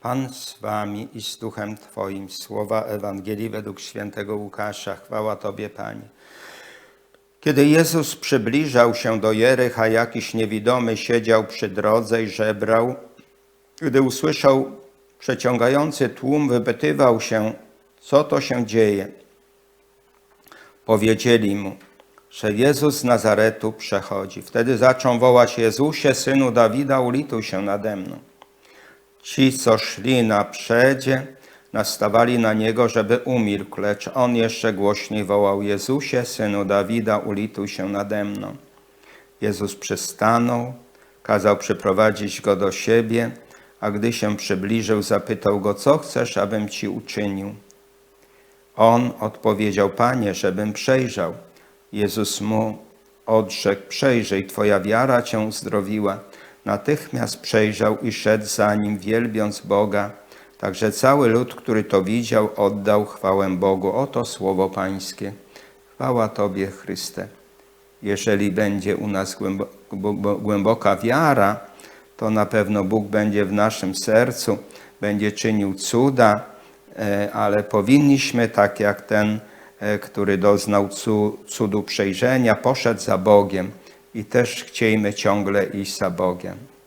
Pan z wami i z duchem Twoim. Słowa Ewangelii według świętego Łukasza. Chwała Tobie, Panie. Kiedy Jezus przybliżał się do Jerycha, jakiś niewidomy siedział przy drodze i żebrał. Gdy usłyszał przeciągający tłum, wypytywał się, co to się dzieje. Powiedzieli mu, że Jezus z Nazaretu przechodzi. Wtedy zaczął wołać Jezusie, synu Dawida, ulituj się nade mną. Ci, co szli na przedzie, nastawali na niego, żeby umilkł, lecz on jeszcze głośniej wołał Jezusie, synu Dawida, ulituj się nade mną. Jezus przystanął, kazał przyprowadzić go do siebie, a gdy się przybliżył, zapytał go, co chcesz, abym ci uczynił? On odpowiedział, Panie, żebym przejrzał. Jezus mu odrzekł, przejrzyj, Twoja wiara Cię uzdrowiła. Natychmiast przejrzał i szedł za nim, wielbiąc Boga. Także cały lud, który to widział, oddał chwałę Bogu. Oto słowo Pańskie. Chwała Tobie, Chryste. Jeżeli będzie u nas głębo- głęboka wiara, to na pewno Bóg będzie w naszym sercu, będzie czynił cuda, e, ale powinniśmy, tak jak ten, e, który doznał cu- cudu przejrzenia, poszedł za Bogiem i też chciejmy ciągle iść za Bogiem.